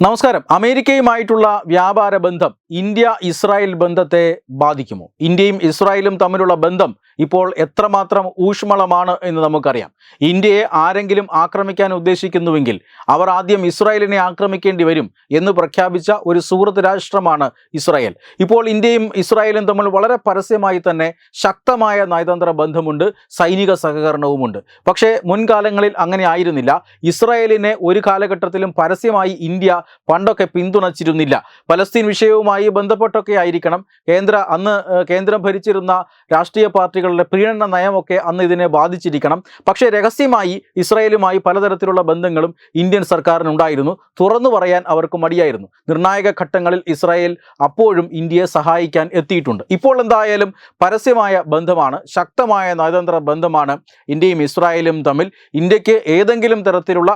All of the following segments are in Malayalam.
നമസ്കാരം. അമേരിക്കയുമായിട്ടുള്ള വ്യാപാര ബന്ധം ഇന്ത്യ ഇസ്രായേൽ ബന്ധത്തെ ബാധിക്കുമോ? ഇന്ത്യയും ഇസ്രായേലും തമ്മിലുള്ള ബന്ധം ഇപ്പോൾ എത്രമാത്രം ഊഷ്മളമാണ് എന്ന് നമുക്കറിയാം. ഇന്ത്യയെ ആരെങ്കിലും ആക്രമിക്കാൻ ഉദ്ദേശിക്കുന്നുവെങ്കിൽ അവർ ആദ്യം ഇസ്രായേലിനെ ആക്രമിക്കേണ്ടി വരും എന്ന് പ്രഖ്യാപിച്ച ഒരു സുഹൃത്ത് രാഷ്ട്രമാണ് ഇസ്രായേൽ. ഇപ്പോൾ ഇന്ത്യയും ഇസ്രായേലും തമ്മിൽ വളരെ പരസ്യമായി തന്നെ ശക്തമായ നയതന്ത്ര ബന്ധമുണ്ട് സൈനിക സഹകരണവുമുണ്ട്. പക്ഷേ മുൻകാലങ്ങളിൽ അങ്ങനെ ആയിരുന്നില്ല. ഇസ്രായേലിനെ ഒരു കാലഘട്ടത്തിലും പരസ്യമായി ഇന്ത്യ പണ്ടൊക്കെ പിന്തുണച്ചിരുന്നില്ല. പലസ്തീൻ വിഷയവുമായി ബന്ധപ്പെട്ടൊക്കെ ആയിരിക്കണം. കേന്ദ്ര അന്ന് കേന്ദ്രം ഭരിച്ചിരുന്ന രാഷ്ട്രീയ പാർട്ടികളുടെ പ്രീണന നയമൊക്കെ അന്ന് ഇതിനെ ബാധിച്ചിരിക്കണം. പക്ഷേ രഹസ്യമായി ഇസ്രായേലുമായി പലതരത്തിലുള്ള ബന്ധങ്ങളും ഇന്ത്യൻ സർക്കാരിനുണ്ടായിരുന്നു. തുറന്നു പറയാൻ അവർക്ക് മടിയായിരുന്നു. നിർണായക ഘട്ടങ്ങളിൽ ഇസ്രായേൽ അപ്പോഴും ഇന്ത്യയെ സഹായിക്കാൻ എത്തിയിട്ടുണ്ട്. ഇപ്പോൾ എന്തായാലും പരസ്യമായ ബന്ധമാണ് ശക്തമായ നയതന്ത്ര ബന്ധമാണ് ഇന്ത്യയും ഇസ്രായേലും തമ്മിൽ. ഇന്ത്യയ്ക്ക് ഏതെങ്കിലും തരത്തിലുള്ള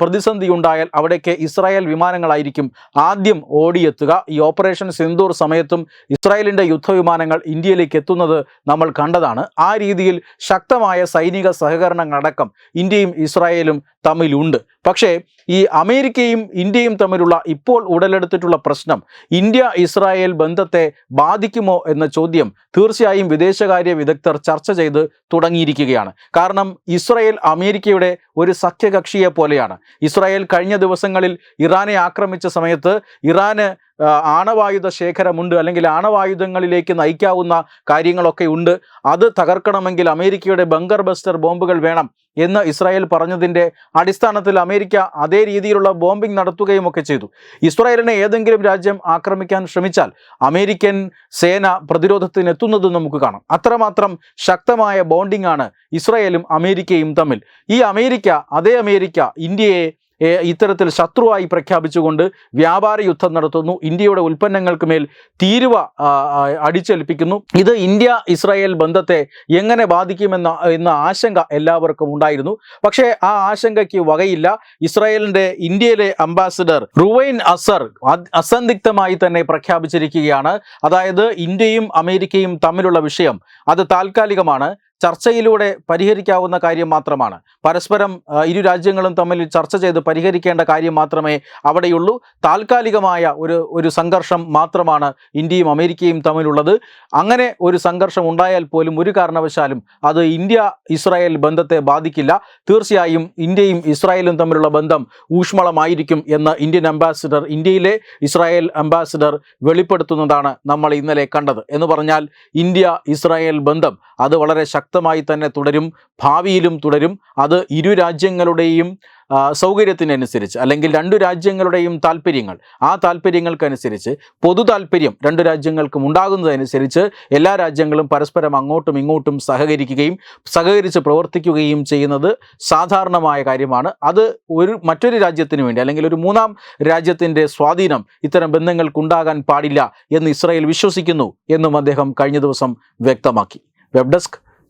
പ്രതിസന്ധി ഉണ്ടായാൽ അവിടേക്ക് ഇസ്രായേൽ വിമാനങ്ങളായിരിക്കും ആദ്യം ഓടിയെത്തുക. ഈ ഓപ്പറേഷൻ സിന്ദൂർ സമയത്തും ഇസ്രായേലിന്റെ യുദ്ധവിമാനങ്ങൾ ഇന്ത്യയിലേക്ക് എത്തുന്നത് നമ്മൾ കണ്ടതാണ്. ആ രീതിയിൽ ശക്തമായ സൈനിക സഹകരണങ്ങളടക്കം ഇന്ത്യയും ഇസ്രായേലും തമ്മിലുണ്ട്. പക്ഷേ ഈ അമേരിക്കയും ഇന്ത്യയും തമ്മിലുള്ള ഇപ്പോൾ ഉടലെടുത്തിട്ടുള്ള പ്രശ്നം ഇന്ത്യ ഇസ്രായേൽ ബന്ധത്തെ ബാധിക്കുമോ എന്ന ചോദ്യം തീർച്ചയായും വിദേശകാര്യ വിദഗ്ധർ ചർച്ച ചെയ്ത് തുടങ്ങിയിരിക്കുകയാണ്. കാരണം ഇസ്രായേൽ അമേരിക്കയുടെ ഒരു സഖ്യകക്ഷിയെ പോലെയാണ്. ഇസ്രായേൽ കഴിഞ്ഞ ദിവസങ്ങളിൽ ഇറാനെ ആക്രമിച്ച സമയത്ത് ഇറാന് ആണവായുധ ശേഖരമുണ്ട് അല്ലെങ്കിൽ ആണവായുധങ്ങളിലേക്ക് നയിക്കാവുന്ന കാര്യങ്ങളൊക്കെ ഉണ്ട്. അത് തകർക്കണമെങ്കിൽ അമേരിക്കയുടെ ബങ്കർ ബസ്റ്റർ ബോംബുകൾ വേണം എന്ന് ഇസ്രായേൽ പറഞ്ഞതിന്റെ അടിസ്ഥാനത്തിൽ അമേരിക്ക അതേ രീതിയിലുള്ള ബോംബിംഗ് നടത്തുകയും ഒക്കെ ചെയ്തു. ഇസ്രായേലിനെ ഏതെങ്കിലും രാജ്യം ആക്രമിക്കാൻ ശ്രമിച്ചാൽ അമേരിക്കൻ സേന പ്രതിരോധത്തിന് എത്തുന്നത് നമുക്ക് കാണാം. അത്രമാത്രം ശക്തമായ ബോണ്ടിംഗ് ആണ് ഇസ്രായേലും അമേരിക്കയും തമ്മിൽ. ഈ അമേരിക്ക അതേ അമേരിക്ക ഇന്ത്യയെ ഇത്തരത്തിൽ ശത്രുവായി പ്രഖ്യാപിച്ചുകൊണ്ട് വ്യാപാര യുദ്ധം നടത്തുന്നു. ഇന്ത്യയുടെ ഉൽപ്പന്നങ്ങൾക്ക് മേൽ തീരുവ അടിച്ചേൽപ്പിക്കുന്നു. ഇത് ഇന്ത്യ ഇസ്രായേൽ ബന്ധത്തെ എങ്ങനെ ബാധിക്കുമെന്ന എന്ന ആശങ്ക എല്ലാവർക്കും ഉണ്ടായിരുന്നു. പക്ഷേ ആ ആശങ്കയ്ക്ക് വകയില്ല. ഇസ്രായേലിന്റെ ഇന്ത്യയിലെ അംബാസിഡർ റുവൈൻ അസർ അസന്ദിഗ്ധമായി തന്നെ പ്രഖ്യാപിച്ചിരിക്കുകയാണ്. അതായത് ഇന്ത്യയും അമേരിക്കയും തമ്മിലുള്ള വിഷയം അത് താൽക്കാലികമാണ്. ചർച്ചയിലൂടെ പരിഹരിക്കാവുന്ന കാര്യം മാത്രമാണ്. പരസ്പരം ഇരു രാജ്യങ്ങളും തമ്മിൽ ചർച്ച ചെയ്ത് പരിഹരിക്കേണ്ട കാര്യം മാത്രമേ അവിടെയുള്ളൂ. താൽക്കാലികമായ ഒരു ഒരു സംഘർഷം മാത്രമാണ് ഇന്ത്യയും അമേരിക്കയും തമ്മിലുള്ളത്. അങ്ങനെ ഒരു സംഘർഷം ഉണ്ടായാൽ പോലും ഒരു കാരണവശാലും അത് ഇന്ത്യ ഇസ്രായേൽ ബന്ധത്തെ ബാധിക്കില്ല. തീർച്ചയായും ഇന്ത്യയും ഇസ്രായേലും തമ്മിലുള്ള ബന്ധം ഊഷ്മളമായിരിക്കും എന്ന് ഇന്ത്യൻ അംബാസിഡർ ഇന്ത്യയിലെ ഇസ്രായേൽ അംബാസിഡർ വെളിപ്പെടുത്തുന്നതാണ് നമ്മൾ ഇന്നലെ കണ്ടത്. എന്ന് പറഞ്ഞാൽ ഇന്ത്യ ഇസ്രായേൽ ബന്ധം അത് വളരെ ശക്തമായി തന്നെ തുടരും ഭാവിയിലും തുടരും. അത് ഇരു രാജ്യങ്ങളുടെയും സൗകര്യത്തിനനുസരിച്ച് അല്ലെങ്കിൽ രണ്ടു രാജ്യങ്ങളുടെയും താല്പര്യങ്ങൾ ആ താല്പര്യങ്ങൾക്കനുസരിച്ച് പൊതു താല്പര്യം രണ്ടു രാജ്യങ്ങൾക്കും ഉണ്ടാകുന്നതനുസരിച്ച് എല്ലാ രാജ്യങ്ങളും പരസ്പരം അങ്ങോട്ടും ഇങ്ങോട്ടും സഹകരിക്കുകയും സഹകരിച്ച് പ്രവർത്തിക്കുകയും ചെയ്യുന്നത് സാധാരണമായ കാര്യമാണ്. അത് ഒരു മറ്റൊരു രാജ്യത്തിന് വേണ്ടി അല്ലെങ്കിൽ ഒരു മൂന്നാം രാജ്യത്തിന്റെ സ്വാധീനം ഇത്തരം ബന്ധങ്ങൾക്കുണ്ടാകാൻ പാടില്ല എന്ന് ഇസ്രായേൽ വിശ്വസിക്കുന്നു എന്നും അദ്ദേഹം കഴിഞ്ഞ ദിവസം വ്യക്തമാക്കി. Web desk